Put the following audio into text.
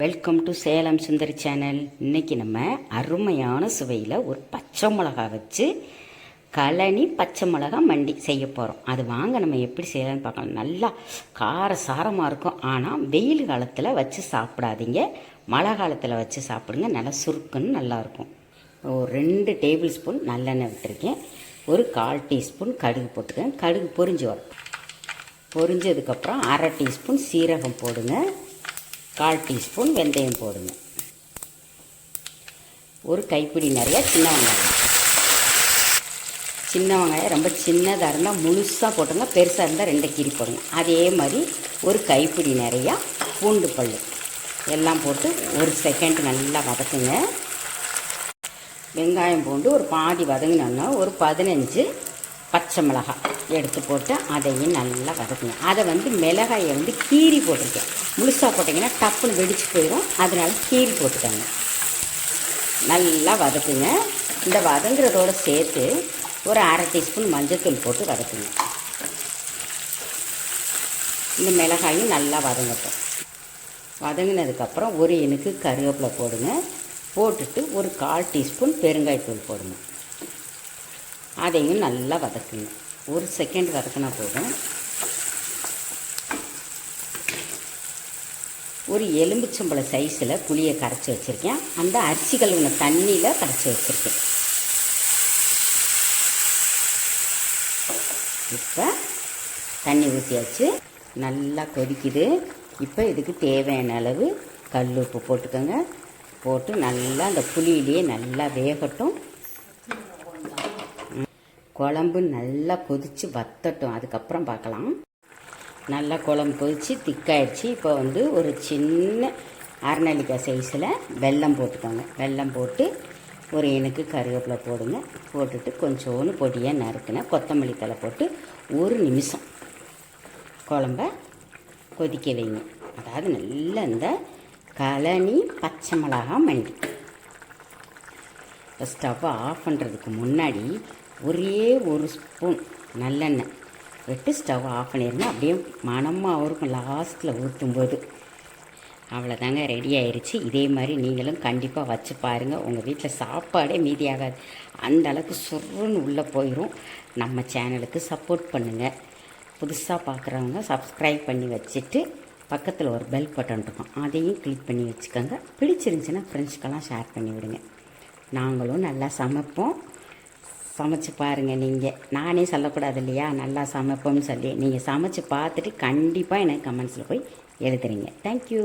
Welcome to Salem Sundari channel இன்றைக்கி நம்ம அருமையான சுவையில் ஒரு பச்சை மிளகா வச்சு கழனி பச்சை மிளகா மண்டி செய்ய போகிறோம் அது வாங்க நம்ம எப்படி செய்யலாம்னு பார்க்கலாம். நல்லா கார சாரமாக இருக்கும். ஆனால் வெயில் காலத்தில் வச்சு சாப்பிடாதீங்க. மழை காலத்தில் வச்சு சாப்பிடுங்க. நல்லா சுருக்குன்னு நல்லாயிருக்கும் ஒரு ரெண்டு டேபிள் ஸ்பூன் நல்லெண்ணெய் விட்டுருக்கேன். ஒரு கால் டீஸ்பூன் கடுகு போட்டுக்கேன். கடுகு பொரிஞ்சு வரும் பொரிஞ்சதுக்கப்புறம் அரை டீஸ்பூன் சீரகம் போடுங்க. கால் டீஸ்பூன் வெந்தயம் போடுங்க. ஒரு கைப்பிடி நிறைய சின்ன வெங்காயம். சின்ன வெங்காயம் ரொம்ப சின்னதாக இருந்தால் முழுசாக போட்டுங்க பெருசாக இருந்தால் ரெண்டை கீரி போடுங்க. அதே மாதிரி ஒரு கைப்பிடி நிறையா பூண்டு பல் எல்லாம் போட்டு ஒரு செகண்ட் நல்லா வதக்குங்க. வெங்காயம் பூண்டு ஒரு பாதி வதங்கினோன்னா ஒரு பதினஞ்சு பச்சை மிளகாய் எடுத்து போட்டு அதையும் நல்லா வதக்குங்க அதை வந்து மிளகாயை வந்து கீரி போட்டிருக்கேன் முழுசாக போட்டிங்கன்னா டப்புன்னு வெடிச்சு போயிடும் அதனால கீரி போட்டுக்கோங்க. நல்லா வதக்குங்க. இந்த வதங்குறதோடு சேர்த்து ஒரு அரை டீஸ்பூன் மஞ்சத்தூள் போட்டு வதக்குங்க. இந்த மிளகாயும் நல்லா வதங்கட்டும். வதங்கினதுக்கப்புறம் ஒரு இனுக்கு கருவேப்பிலை போடுங்க. போட்டுட்டு ஒரு கால் டீஸ்பூன் பெருங்காயத்தூள் போடுங்க அதையும் நல்லா வதக்குங்க. ஒரு செகண்ட் வதக்கினா போதும். ஒரு எலும்புச்சம்பளை சைஸில் புளியை கரைச்சி வச்சுருக்கேன். அந்த அரிசி கழுவின தண்ணியில் கரைச்சி வச்சுருக்கேன். இப்போ தண்ணி ஊற்றியாச்சு நல்லா கொதிக்குது. இப்போ இதுக்கு தேவையான அளவு கல் உப்பு போட்டுக்கோங்க. போட்டு நல்லா அந்த புளியிலேயே நல்லா வேகட்டும். குழம்பு நல்லா கொதித்து வத்தட்டும். அதுக்கப்புறம் பார்க்கலாம். நல்லா குழம்பு கொதித்து திக்காயிடுச்சு. இப்போ வந்து ஒரு சின்ன அரைநெல்லிக்காய் சைஸில் வெல்லம் போட்டுக்கோங்க. வெல்லம் போட்டு ஒரு எனக்கு கருவேப்பிலை போடுங்க. போட்டுட்டு கொஞ்சோன்னு பொடியாக நறுக்கின கொத்தமல்லி தலை போட்டு ஒரு நிமிஷம் குழம்ப கொதிக்க வைங்க. அதாவது நல்லா இந்த கழனி பச்சை மிளகா மண்டி. இப்போ ஸ்டவ்வை ஆஃப் பண்ணுறதுக்கு முன்னாடி ஒரே ஒரு ஸ்பூன் நல்லெண்ணெய். விட்டு ஸ்டவ் ஆஃப் பண்ணிடுங்க அப்படியே மனமாக இருக்கும் லாஸ்ட்டில் ஊற்றும்போது அவ்வளோதாங்க ரெடி ஆயிடுச்சு இதே மாதிரி நீங்களும் கண்டிப்பாக வச்சு பாருங்கள் உங்கள் வீட்டில் சாப்பாடே மீதியாகாது அந்த அளவுக்கு சுருன்னு உள்ளே போயிடும் நம்ம சேனலுக்கு சப்போர்ட் பண்ணுங்கள் புதுசாக பார்க்குறவங்க சப்ஸ்கிரைப் பண்ணி வச்சுட்டு பக்கத்தில் ஒரு பெல் பட்டன் இருக்கும். அதையும் கிளிக் பண்ணி வச்சுக்கோங்க. பிடிச்சிருந்துச்சின்னா ஃப்ரெண்ட்ஸ்க்கெல்லாம் ஷேர் பண்ணி விடுங்க. நாங்களும் நல்லா சமைப்போம். சமைச்சு பாருங்கள் நீங்கள் நானே சொல்லக்கூடாது இல்லையா நல்லா சமைப்போம்னு சொல்லி. நீங்கள் சமைச்சு பார்த்துட்டு கண்டிப்பாக எனக்கு கமெண்ட்ஸில் போய் எழுதுறீங்க. தேங்க்யூ